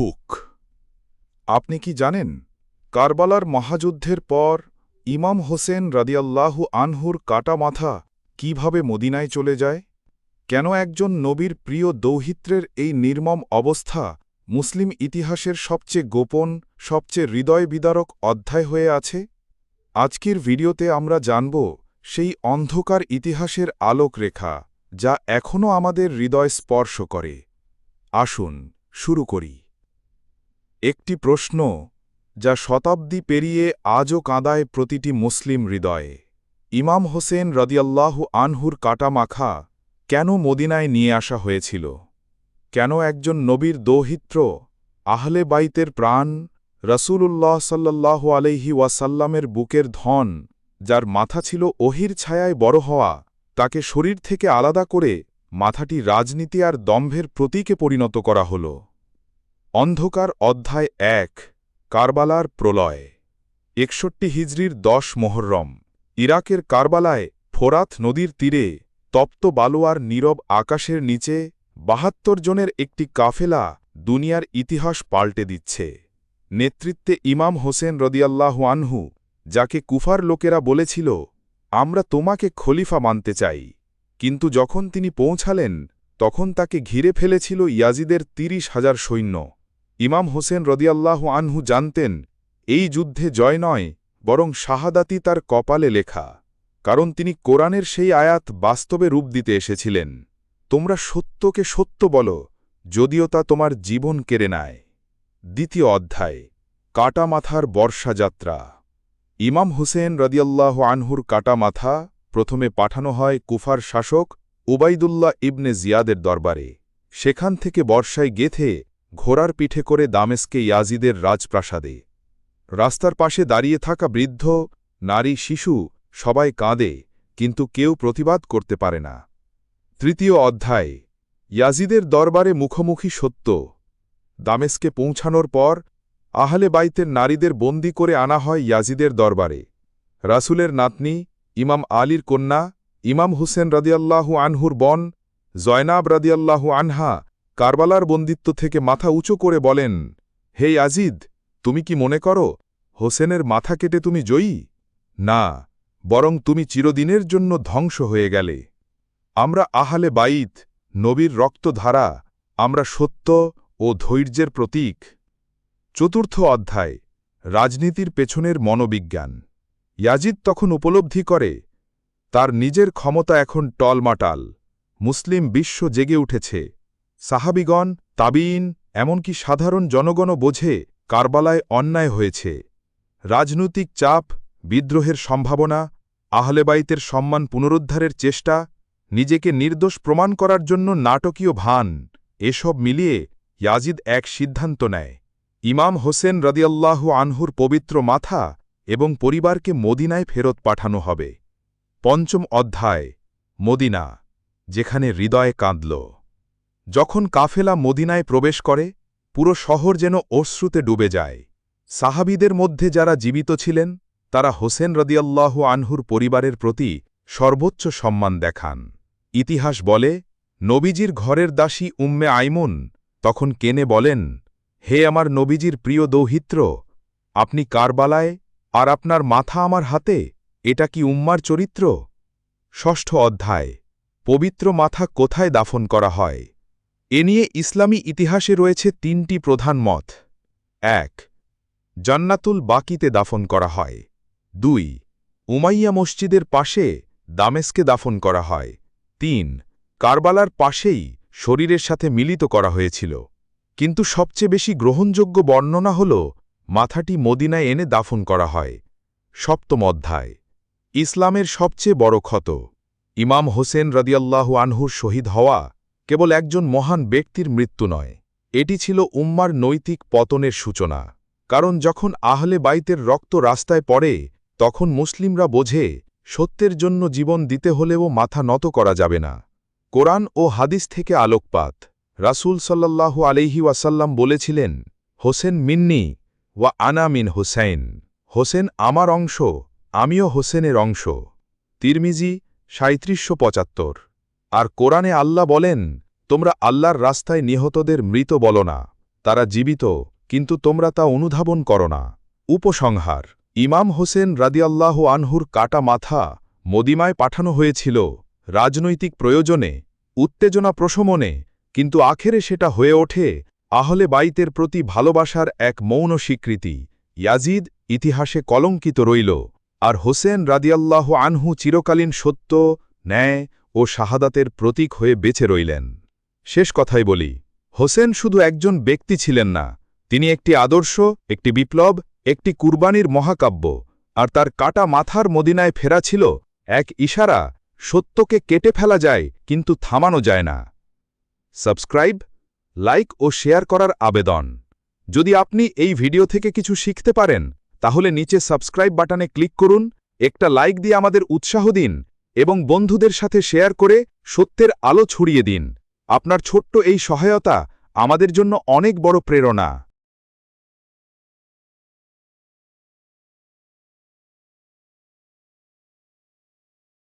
Hook. আপনি কি জানেন, কারবালার মহাযুদ্ধের পর ইমাম হোসেন রাদিয়াল্লাহু আনহুর কাটা মাথা কীভাবে মদিনায় চলে যায়? কেন একজন নবীর প্রিয় দৌহিত্রের এই নির্মম অবস্থা মুসলিম ইতিহাসের সবচেয়ে গোপন, সবচেয়ে হৃদয় বিদারক অধ্যায় হয়ে আছে? আজকের ভিডিওতে আমরা জানব সেই অন্ধকার ইতিহাসের আলোকরেখা যা এখনও আমাদের হৃদয় স্পর্শ করে। আসুন, শুরু করি। একটি প্রশ্ন, যা শতাব্দী পেরিয়ে আজও কাঁদায় প্রতিটি মুসলিম হৃদয়ে। ইমাম হোসেন রদিয়াল্লাহু আনহুর কাটা মাখা কেন মদিনায় নিয়ে আসা হয়েছিল? কেন একজন নবীর দৌহিত্র, আহলে বাইতের প্রাণ, রসূলুল্লাহ সাল্লাল্লাহু আলাইহি ওয়াসাল্লামের বুকের ধন, যার মাথা ছিল ওহির ছায়ায় বড় হওয়া, তাকে শরীর থেকে আলাদা করে মাথাটি রাজনীতি আর দম্ভের প্রতীকে পরিণত করা হল? অন্ধকার অধ্যায় এক, কারবালার প্রলয়। একষট্টি হিজরির দশ মোহরম। ইরাকের কারবালায় ফোরাত নদীর তীরে তপ্ত বালোয়ার নীরব আকাশের নিচে বাহাত্তর জনের একটি কাফেলা দুনিয়ার ইতিহাস পাল্টে দিচ্ছে। নেতৃত্বে ইমাম হোসেন রদিয়াল্লাহু আনহু, যাকে কুফার লোকেরা বলেছিল, আমরা তোমাকে খলিফা মানতে চাই। কিন্তু যখন তিনি পৌঁছালেন, তখন তাকে ঘিরে ফেলেছিল ইয়াজিদের তিরিশ হাজার সৈন্য। ইমাম হোসেন রদিয়াল্লাহ আনহু জানতেন, এই যুদ্ধে জয় নয়, বরং শাহাদাতি তার কপালে লেখা, কারণ তিনি কোরআনের সেই আয়াত বাস্তবে রূপ দিতে এসেছিলেন। তোমরা সত্যকে সত্য বলো, যদিও তা তোমার জীবন কেড়ে নেয়। দ্বিতীয় অধ্যায় কাটা মাথার বর্ষাযাত্রা। ইমাম হুসেন রদিয়াল্লাহ আনহুর কাটা মাথা প্রথমে পাঠানো হয় কুফার শাসক উবাইদুল্লাহ ইবনে জিয়াদের দরবারে। সেখান থেকে বর্ষায় গেথে ঘোড়ার পিঠে করে দামেস্কে ইয়াজিদের রাজপ্রাসাদে। রাস্তার পাশে দাঁড়িয়ে থাকা বৃদ্ধ, নারী, শিশু, সবাই কাঁদে, কিন্তু কেউ প্রতিবাদ করতে পারে না। তৃতীয় অধ্যায়। ইয়াজিদের দরবারে মুখোমুখি সত্য। দামেস্কে পৌঁছানোর পর, আহলে বাইতের নারীদের বন্দি করে আনা হয় ইয়াজিদের দরবারে। রাসুলের নাতনি, ইমাম আলীর কন্যা, ইমাম হুসেন রদিয়াল্লাহু আনহুর বন, জয়নাব রদিয়াল্লাহু আনহা কারবালার বন্দিত্ব থেকে মাথা উঁচু করে বলেন, হে আজিদ, তুমি কি মনে করো, হোসেনের মাথা কেটে তুমি জয়ী? না, বরং তুমি চিরদিনের জন্য ধ্বংস হয়ে গেলে। আমরা আহালে বাইত, নবীর রক্তধারা, আমরা সত্য ও ধৈর্যের প্রতীক। চতুর্থ অধ্যায়, রাজনীতির পেছনের মনোবিজ্ঞান। ইয়াজিদ তখন উপলব্ধি করে, তার নিজের ক্ষমতা এখন টলমাটাল। মুসলিম বিশ্ব জেগে উঠেছে। সাহাবিগণ তাবিন এমনকি সাধারণ জনগণও বোঝে কারবালায় অন্যায় হয়েছে। রাজনৈতিক চাপ, বিদ্রোহের সম্ভাবনা আহলেবাইতের সম্মান পুনরুদ্ধারের চেষ্টা, নিজেকে নির্দোষ প্রমাণ করার জন্য নাটকীয় ভান, এসব মিলিয়ে ইয়াজিদ এক সিদ্ধান্ত নেয়। ইমাম হোসেন রদিয়াল্লাহু আনহুর পবিত্র মাথা এবং পরিবারকে মদিনায় ফেরত পাঠানো হবে। পঞ্চম অধ্যায়, মদিনা, যেখানে হৃদয় কাঁদল। যখন কাফেলা মদিনায় প্রবেশ করে, পুরো শহর যেন অশ্রুতে ডুবে যায়। সাহাবিদের মধ্যে যারা জীবিত ছিলেন, তারা হোসেন রদিয়াল্লাহ আনহুর পরিবারের প্রতি সর্বোচ্চ সম্মান দেখান। ইতিহাস বলে, নবীজির ঘরের দাসী উম্মে আইমুন তখন কেনে বলেন, হে আমার নবীজির প্রিয় দৌহিত্র, আপনি কারবালায় আর আপনার মাথা আমার হাতে, এটা কি উম্মার চরিত্র? ষষ্ঠ অধ্যায়, পবিত্র মাথা কোথায় দাফন করা হয়? এ নিয়ে ইসলামী ইতিহাসে রয়েছে তিনটি প্রধান মত। এক, জান্নাতুল বাকিতে দাফন করা হয়। দুই, উমাইয়া মসজিদের পাশে দামেস্কে দাফন করা হয়। তিন, কারবালার পাশেই শরীরের সাথে মিলিত করা হয়েছিল। কিন্তু সবচেয়ে বেশি গ্রহণযোগ্য বর্ণনা হল, মাথাটি মদিনায় এনে দাফন করা হয়। সপ্তম অধ্যায়, ইসলামের সবচেয়ে বড় ক্ষত। ইমাম হোসেন রদিয়াল্লাহু আনহুর শহীদ হওয়া কেবল একজন মহান ব্যক্তির মৃত্যু নয়। এটি ছিল উম্মার নৈতিক পতনের সূচনা। কারণ যখন আহলে বাইতের রক্ত রাস্তায় পড়ে, তখন মুসলিমরা বোঝে, সত্যের জন্য জীবন দিতে হলেও মাথা নত করা যাবে না। কোরআন ও হাদিস থেকে আলোকপাত। রাসুল সাল্লাল্লাহু আলহি ওয়াসাল্লাম বলেছিলেন, হোসেন মিন্নি ওয়া আনা মিন হোসেন হোসেন আমার অংশ, আমিও হোসেনের অংশ। তিরমিজি সাঁত্রিশশো পঁচাত্তর। আর কোরআনে আল্লাহ বলেন, তোমরা আল্লাহর রাস্তায় নিহতদের মৃত বলো না। তারা জীবিত, কিন্তু তোমরা তা অনুধাবন করো না। উপসংহার, ইমাম হোসেন রাদিয়াল্লাহু আনহুর কাটা মাথা মদিমায় পাঠানো হয়েছিল রাজনৈতিক প্রয়োজনে, উত্তেজনা প্রশমনে, কিন্তু আখেরে সেটা হয়ে ওঠে আহলে বাইতের প্রতি ভালোবাসার এক মৌন স্বীকৃতি। ইয়াজিদ ইতিহাসে কলঙ্কিত রইল, আর হোসেন রাদিয়াল্লাহ আনহু চিরকালীন সত্য, ন্যায় ও শাহাদাতের প্রতীক হয়ে বেঁচে রইলেন। শেষ কথাই বলি, হোসেন শুধু একজন ব্যক্তি ছিলেন না, তিনি একটি আদর্শ, একটি বিপ্লব, একটি কুরবানির মহাকাব্য, আর তার কাটা মাথার মদিনায় ফেরা ছিল এক ইশারা, সত্যকে কেটে ফেলা যায় কিন্তু থামানো যায় না। সাবস্ক্রাইব, লাইক ও শেয়ার করার আবেদন। যদি আপনি এই ভিডিও থেকে কিছু শিখতে পারেন, তাহলে নিচে সাবস্ক্রাইব বাটনে ক্লিক করুন, একটা লাইক দিয়ে আমাদের উৎসাহ দিন এবং বন্ধুদের সাথে শেয়ার করে সত্যের আলো ছড়িয়ে দিন। আপনার ছোট্ট এই সহায়তা আমাদের জন্য অনেক বড় প্রেরণা।